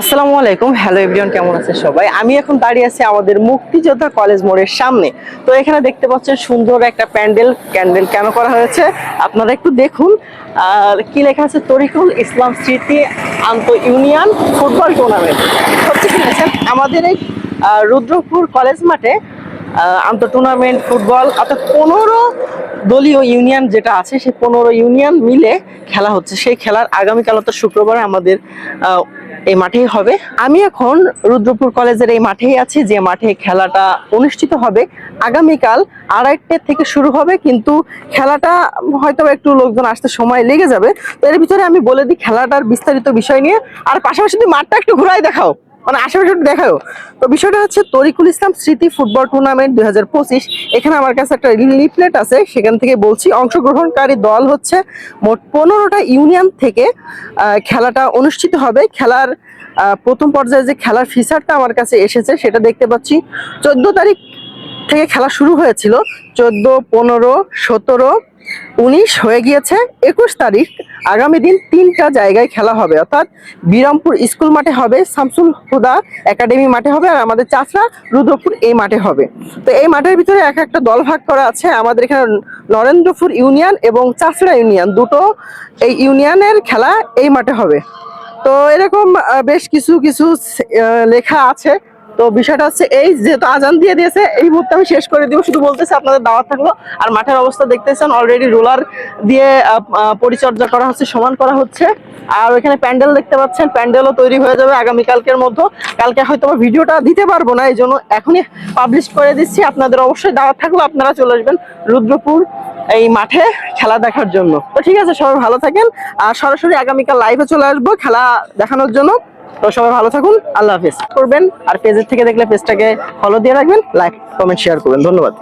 আসসালামু আলাইকুম। Hello everyone কেমন আছে সবাই? আমি এখন দাঁড়িয়ে আছি আমাদের মুক্তিযোদ্ধা কলেজ মোড়ের সামনে। তো এখানে দেখতে পাচ্ছেন সুন্দর একটা প্যান্ডেল। ক্যান্ডেল কেন করা হয়েছে? আপনারা একটু দেখুন। আর কি লেখা আছে? তরিকুল ইসলাম স্মৃতি আন্ত ইউনিয়ন ফুটবল টুর্নামেন্ট হচ্ছে কি দেখছেন আমাদের এই রুদ্রপুর কলেজ মাঠে আন্ত টুর্নামেন্ট ফুটবল, অর্থাৎ পনেরো দলীয় ইউনিয়ন যেটা আছে, সেই পনেরো ইউনিয়ন মিলে খেলা হচ্ছে। সেই খেলার আগামীকাল অর্থাৎ শুক্রবার আমাদের এই মাঠেই হবে। আমি এখন রুদ্রপুর কলেজের এই মাঠেই আছি, যে মাঠে খেলাটা অনুষ্ঠিত হবে। আগামীকাল আড়াইটে থেকে শুরু হবে, কিন্তু খেলাটা হয়তো একটু লোকজন আসতে সময় লেগে যাবে। তো এর ভিতরে আমি বলে দিই খেলাটার বিস্তারিত বিষয় নিয়ে। আর পাশাপাশি মাঠটা একটু ঘুরাই দেখাও। মানে আশেপাশে দেখাও তো বিষয়টা হচ্ছে তরিকুল ইসলাম স্মৃতি ফুটবল টুর্নামেন্ট দু হাজার পঁচিশ, এখানে আমার কাছে একটা লিফলেট আছে, সেখান থেকে বলছি অংশগ্রহণকারী দল হচ্ছে মোট পনেরোটা ইউনিয়ন থেকে খেলাটা অনুষ্ঠিত হবে। খেলার প্রথম পর্যায়ে যে খেলার ফিচারটা আমার কাছে এসেছে, সেটা দেখতে পাচ্ছি চোদ্দ তারিখ থেকে খেলা শুরু হয়েছিল, চোদ্দ, পনেরো, সতেরো, উনিশ হয়ে গিয়েছে, একুশ তারিখ আগামী দিন তিনটা জায়গায় খেলা হবে। অর্থাৎ বিরামপুর স্কুল মাঠে হবে, শামসুল হুদা একাডেমি মাঠে হবে, আর আমাদের চাষরা রুদ্রপুর এই মাঠে হবে। তো এই মাঠের ভিতরে এক একটা দল ভাগ করা আছে। আমাদের এখানে নরেন্দ্রপুর ইউনিয়ন এবং চাষরা ইউনিয়ন দুটো এই ইউনিয়নের খেলা এই মাঠে হবে। তো এরকম বেশ কিছু কিছু লেখা আছে। তো বিষয়টা হচ্ছে এই যেহেতু আজান দিয়ে দিয়েছে, এই মুহূর্তে আমি শেষ করে দিব। শুধু বলতেছি আপনাদের দাওয়াত থাকল। আর মাঠের অবস্থা দেখতেছেন অলরেডি রোলার দিয়ে পরিচর্যা করা হচ্ছে, সমান করা হচ্ছে। আর ওইখানে প্যান্ডেল দেখতে পাচ্ছেন, প্যান্ডেলও তৈরি হয়ে যাবে আগামী কালকের মধ্যে। কালকে হয়তো ভিডিওটা দিতে পারব না এই জন্য এখনই পাবলিশ করে দিচ্ছি। আপনাদের অবশ্যই দাওয়াত থাকল, আপনারা চলে আসবেন রুদ্রপুর এই মাঠে খেলা দেখার জন্য। তো ঠিক আছে, সবাই ভালো থাকেন। আর সরাসরি আগামীকাল লাইভে চলে আসব, খেলা দেখানোর জন্য। তো সবাই ভালো থাকুন, আল্লাহ হাফিজ। করবেন, আর পেজের থেকে দেখলে পেজটাকে ফলো দিয়ে রাখবেন লাইক কমেন্ট শেয়ার করবেন। ধন্যবাদ।